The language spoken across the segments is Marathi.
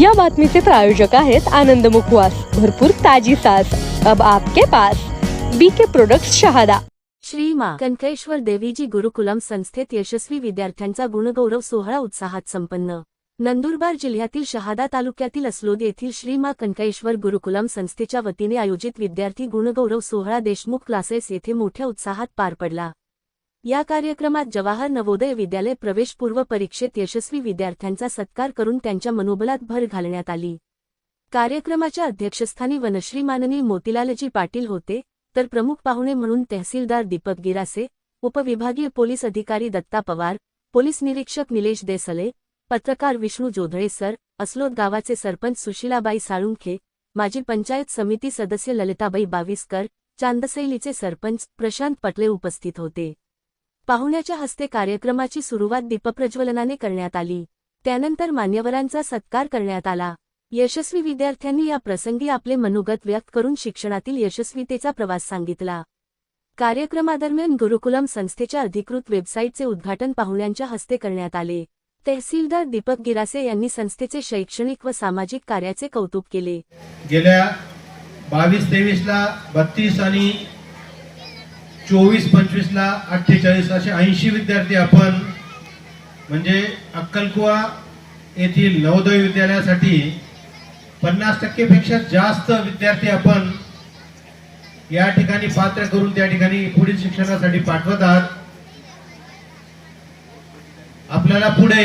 या बातमीचे प्रायोजक आहेत आनंद मुखवास. भरपूर ताजी सास अब आपके पास बीके प्रोडक्ट शहादा. श्री मा कनकेश्वर देवीजी गुरुकुलम संस्थेत यशस्वी विद्यार्थ्यांचा गुणगौरव सोहळा उत्साहात संपन्न. नंदुरबार जिल्ह्यातील शहादा तालुक्यातील असलोद येथील श्री मा कनकेश्वर गुरुकुलम संस्थेच्या वतीने आयोजित विद्यार्थी गुणगौरव सोहळा देशमुख क्लासेस येथे मोठ्या उत्साहात पार पडला. या कार्यक्रमात जवाहर नवोदय विद्यालय प्रवेशपूर्व परीक्षेत यशस्वी विद्यार्थ्यांचा सत्कार करून त्यांच्या मनोबलात भर घालण्यात आली. कार्यक्रमाच्या अध्यक्षस्थानी वनश्री माननीय मोतीलालजी पाटील होते तर प्रमुख पाहुणे म्हणून तहसीलदार दीपक गिरासे उपविभागीय पोलीस अधिकारी दत्ता पवार पोलीस निरीक्षक निलेश देसले पत्रकार विष्णू जोधळे सर असलोद गावाचे सरपंच सुशीलाबाई साळुंखे माजी पंचायत समिती सदस्य ललिताबाई बाविस्कर चांदसैलीचे सरपंच प्रशांत पटले उपस्थित होते. पाहुण्याच्या हस्ते कार्यक्रमाची सुरुवात दीपप्रज्वलनाने करण्यात आली. त्यानंतर मान्यवरांचा सत्कार करण्यात आला. यशस्वी विद्यार्थ्यांनी या प्रसंगी आपले मनोगत व्यक्त करून शिक्षणातील यशस्वीतेचा प्रवास सांगितला. कार्यक्रमादरम्यान गुरुकुलम संस्थेच्या अधिकृत वेबसाईटचे उद्घाटन पाहुण्यांच्या हस्ते करण्यात आले. तहसीलदार दीपक गिरासे यांनी संस्थेचे शैक्षणिक व सामाजिक कार्याचे कौतुक केले. गेल्या बावीस तेवीसला बत्तीस आणि चोवीस पंचवीसला अठ्ठेचाळीस असे ऐंशी विद्यार्थी आपण म्हणजे अक्कलकुवा येथील नवोदय विद्यालयासाठी पन्नास टक्केपेक्षा जास्त विद्यार्थी आपण या ठिकाणी पात्र करून त्या ठिकाणी पुढील शिक्षणासाठी पाठवत आहात. आपल्याला पुढे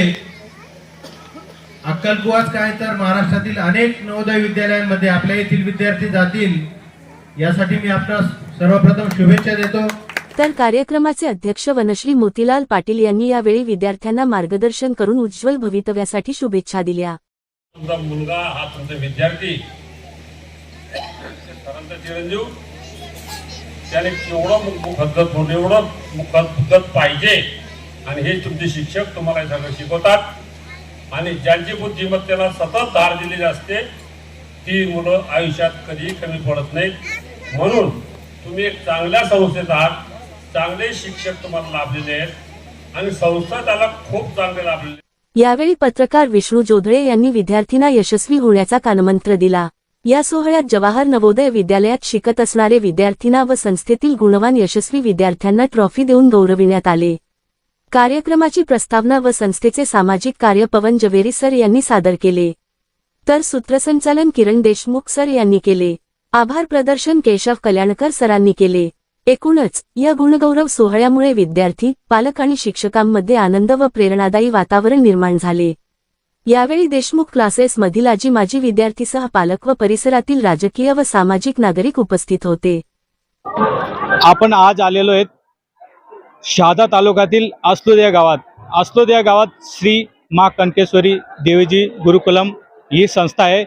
अक्कलकुवाच काय तर महाराष्ट्रातील अनेक नवोदय विद्यालयांमध्ये आपल्या येथील विद्यार्थी जातील यासाठी मी आपणास सर्वप्रथम शुभेच्छा देतो. तर कार्यक्रमाचे अध्यक्ष वनश्री मोतीलाल पाटील यांनी यावेळी विद्यार्थ्यांना मार्गदर्शन करून उज्ज्वल भवितव्यासाठी शुभेच्छा दिल्या. तुमचा मुलगा हा तुमचा विद्यार्थी. चिरंजीव त्याने केवढं मुख- मुखद्गत होणं एवढं मुखद्गत पाहिजे. आणि हे तुमचे शिक्षक तुम्हाला हे सगळं शिकवतात. आणि ज्यांची बुद्धिमत्तेला सतत धार दिलेली असते ती मुलं आयुष्यात कधी कमी पडत नाहीत. म्हणून तुम्ही एक चांगल्या संस्थेत आहात चांगले शिक्षक तुम्हाला लाभलेले आहेत आणि संस्था त्याला खूप चांगले लाभलेले यावेळी पत्रकार विष्णू जोधळे यांनी विद्यार्थ्यांना यशस्वी होण्याचा कानमंत्र दिला. या सोहळ्यात जवाहर नवोदय विद्यालयात शिकत असणारे विद्यार्थींना व संस्थेतील गुणवान यशस्वी विद्यार्थ्यांना ट्रॉफी देऊन गौरविण्यात आले. कार्यक्रमाची प्रस्तावना व संस्थेचे सामाजिक कार्य पवन जवेरी सर यांनी सादर केले. तर सूत्रसंचालन किरण देशमुख सर यांनी केले. आभार प्रदर्शन केशव कल्याणकर सरांनी केले. एकूणच या गुणगौरव सोहळ्यामुळे विद्यार्थी पालक आणि शिक्षकांमध्ये आनंद व प्रेरणादायी वातावरण निर्माण झाले. यावेळी देशमुख क्लासेस मधील आजी माजी विद्यार्थीसह पालक व परिसरातील राजकीय व सामाजिक नागरिक उपस्थित होते. आपण आज आलेलो आहेत शहादा तालुक्यातील अस्लोद या गावात. अस्लोद या गावात श्री मा कंटेश्वरी देवीजी गुरुकुलम ही संस्था आहे.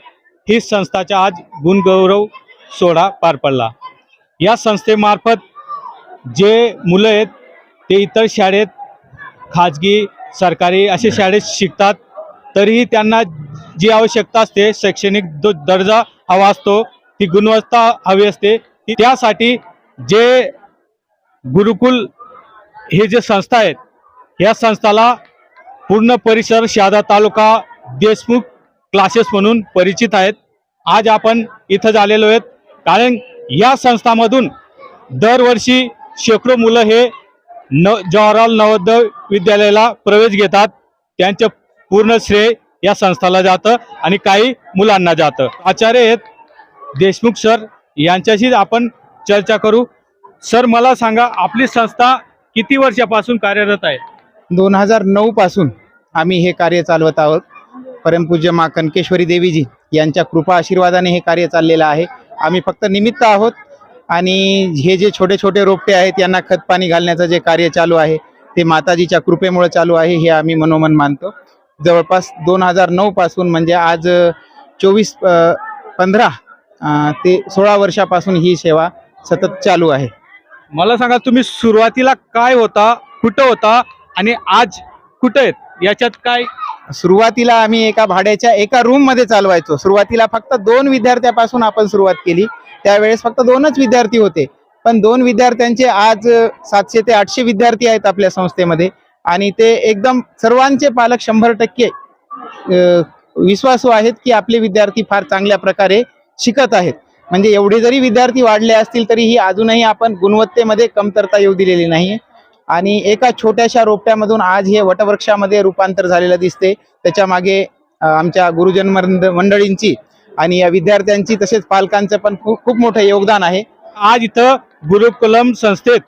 ही संस्थाच्या आज गुणगौरव सोहळा पार पडला. या संस्थेमार्फत जे मुलं आहेत ते इतर शाळेत खाजगी सरकारी असे शाळेत शिकतात तरीही त्यांना जी आवश्यकता असते शैक्षणिक जो दर्जा हवा असतो ती गुणवत्ता हवी असते ती त्यासाठी जे गुरुकुल हे जे संस्था आहेत या संस्थाला पूर्ण परिसर शहादा तालुका देशमुख क्लासेस म्हणून परिचित आहेत. आज आपण इथं झालेलो आहेत. कारण या संस्थामधून दरवर्षी शेकडो मुलं हे न जवाहरलाल नवोदय विद्यालयाला प्रवेश घेतात. त्यांचं पूर्ण श्रेय या संस्थाला जातं आणि काही मुलांना जातं. आचार्य आहेत देशमुख सर यांच्याशीच आपण चर्चा करू. सर मला सांगा आपली संस्था किती वर्षापासून कार्यरत आहे? दोन हजार नऊ पासून आम्ही हे कार्य चालवत आहोत. परमपूज्य मा कनकेश्वरी देवीजी यांच्या कृपा आशीर्वादाने हे कार्य चाललेलं आहे. आम्ही फक्त निमित्त आहोत. आणि हे जे छोटे छोटे रोपटे आहेत यांना खतपाणी घालण्याचं जे कार्य चालू आहे ते माताजीच्या कृपेमुळे चालू आहे हे आम्ही मनोमन मानतो. जवळपास दोन हजार नऊ पासून म्हणजे आज चोवीस पंधरा ते सोळा वर्षापासून ही सेवा सतत चालू आहे. मला सांगा तुम्ही सुरुवातीला काय होता कुठं होता आणि आज कुठं आहेत? याच्यात काय सुरुवातीला आम्ही एका भाड्याच्या एका रूममध्ये चालवायचो. सुरुवातीला फक्त दोन विद्यार्थ्यापासून आपण सुरुवात केली. त्यावेळेस फक्त दोनच विद्यार्थी होते. पण दोन विद्यार्थ्यांचे आज सातशे ते आठशे विद्यार्थी आहेत आपल्या संस्थेमध्ये. आणि ते एकदम सर्वांचे पालक शंभर टक्के विश्वासू आहेत की आपले विद्यार्थी फार चांगल्या प्रकारे शिकत आहेत. म्हणजे एवढे जरी विद्यार्थी वाढले असतील तरीही अजूनही आपण गुणवत्तेमध्ये कमतरता येऊ दिलेली नाही आणि एका छोट्याशा रोपट्यामधून आज हे वटवृक्षामध्ये रूपांतर झालेलं दिसते. त्याच्यामागे आमच्या गुरुजन मंडळींची आणि या विद्यार्थ्यांची तसेच पालकांचं पण खूप खूप मोठं योगदान आहे. आज इथं गुरुकुलम संस्थेत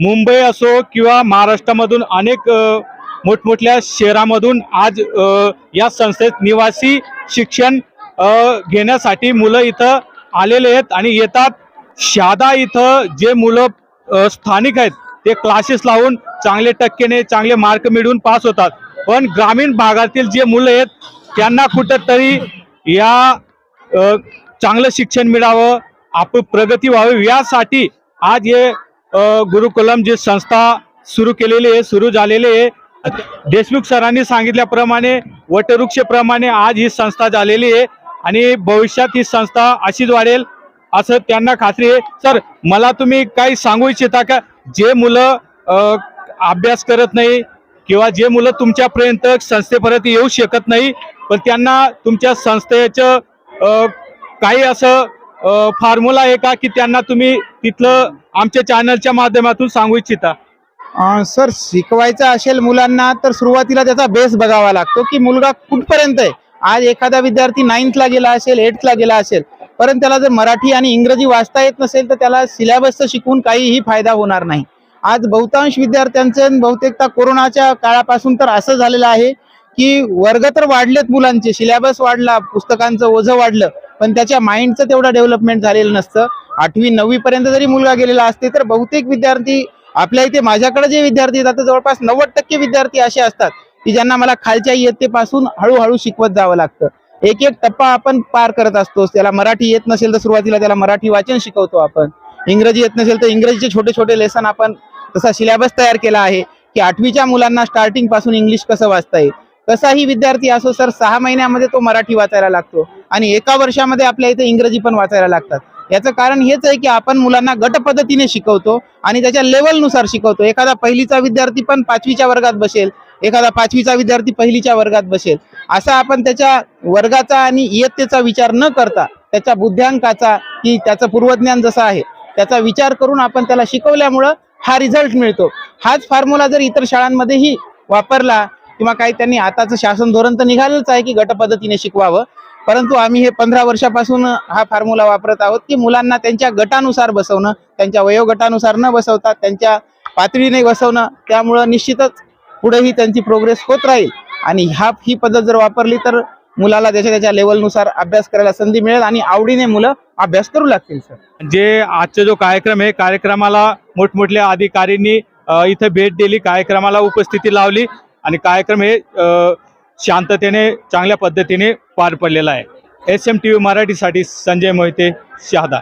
मुंबई असो किंवा महाराष्ट्रामधून अनेक मोठमोठ्या शहरामधून आज या संस्थेत निवासी शिक्षण घेण्यासाठी मुलं इथं आलेले आहेत आणि येतात. शादा इथं जे मुलं स्थानिक आहेत ते क्लासेस लावून चांगले टक्केने चांगले मार्क मिळवून पास होतात. पण ग्रामीण भागातील जे मुलं आहेत त्यांना कुठंतरी या चांगलं शिक्षण मिळावं आपण प्रगती व्हावी यासाठी आज हे गुरुकुलम जी संस्था सुरू केलेली आहे सुरू झालेली आहे. देशमुख सरांनी सांगितल्याप्रमाणे वटवृक्षप्रमाणे आज ही संस्था झालेली आहे आणि भविष्यात ही संस्था अशीच वाढेल. असं त्यांना खात्री आहे. सर मला तुम्ही काही सांगू इच्छिता का? जे मुलं अभ्यास करत नाही किंवा जे मुलं तुमच्यापर्यंत संस्थेपर्यंत येऊ शकत नाही पण त्यांना तुमच्या संस्थेचं काही असं फॉर्म्युला आहे का की त्यांना तुम्ही तिथलं आमच्या चॅनलच्या माध्यमातून सांगू इच्छिता? सर शिकवायचं असेल मुलांना तर सुरुवातीला त्याचा बेस बघावा लागतो की मुलगा कुठपर्यंत आहे. आज एखादा विद्यार्थी नाईन्थला गेला असेल एट्थला गेला असेल परंतु त्याला जर मराठी आणि इंग्रजी वाचता येत नसेल तर त्याला सिलेबसचं शिकून काहीही फायदा होणार नाही. आज बहुतांश विद्यार्थ्यांचं बहुतेकता बहुतेकदा कोरोनाच्या काळापासून तर असं झालेलं आहे की वर्ग तर वाढलेत मुलांचे सिलेबस वाढला पुस्तकांचं ओझं वाढलं पण त्याच्या माइंडचं तेवढं डेव्हलपमेंट झालेलं नसतं. आठवी नववी पर्यंत जरी मुलगा गेलेला असते तर बहुतेक विद्यार्थी आपल्या इथे माझ्याकडे जे विद्यार्थी येतात जवळपास नव्वद टक्के विद्यार्थी असे असतात की ज्यांना मला खालच्या इयत्तेपासून हळूहळू शिकवत जावं लागतं. एक एक टप्पा आपण पार करत असतो. त्याला मराठी येत नसेल तर सुरुवातीला त्याला मराठी वाचन शिकवतो आपण. इंग्रजी येत नसेल तर इंग्रजीचे छोटे छोटे लेसन आपण तसा सिलेबस तयार केला आहे की आठवीच्या मुलांना स्टार्टिंगपासून इंग्लिश कसं वाचता येईल? कसाही विद्यार्थी असो सर सहा महिन्यामध्ये तो मराठी वाचायला लागतो आणि एका वर्षामध्ये आपल्या इथे इंग्रजी पण वाचायला लागतात. याचं कारण हेच आहे की आपण मुलांना गट पद्धतीने शिकवतो आणि त्याच्या लेवलनुसार शिकवतो. एखादा पहिलीचा विद्यार्थी पण पाचवीच्या वर्गात बसेल एखादा पाचवीचा विद्यार्थी पहिलीच्या वर्गात बसेल. असा आपण त्याच्या वर्गाचा आणि इयत्तेचा विचार न करता त्याच्या बुद्ध्यांकाचा की त्याचं पूर्वज्ञान जसं आहे त्याचा विचार करून आपण त्याला शिकवल्यामुळं हा रिझल्ट मिळतो. हाच फॉर्म्युला जर इतर शाळांमध्येही वापरला किंवा काही त्यांनी आताचं शासन धोरण तर निघालंच आहे की गट पद्धतीने शिकवावं. परंतु आम्ही हे पंधरा वर्षापासून हा फॉर्म्युला वापरत आहोत की मुलांना त्यांच्या गटानुसार बसवणं त्यांच्या वयोगटानुसार न बसवता त्यांच्या पातळीने बसवणं त्यामुळं निश्चितच पुढेही त्यांची प्रोग्रेस होत राहील. आणि ह्या ही पद्धत जर वापरली तर मुलाला त्याच्या त्याच्या लेवलनुसार अभ्यास करायला संधी मिळेल आणि आवडीने मुलं अभ्यास करू लागतील सर जे आजचा जो कार्यक्रम आहे कार्यक्रमाला मोठमोठल्या अधिकाऱ्यांनी इथे भेट दिली कार्यक्रमाला उपस्थिती लावली आणि कार्यक्रम हे शांततेने चांगल्या पद्धतीने पार पडलेला आहे. एस एम टी व्ही मराठीसाठी संजय मोहिते शहादा.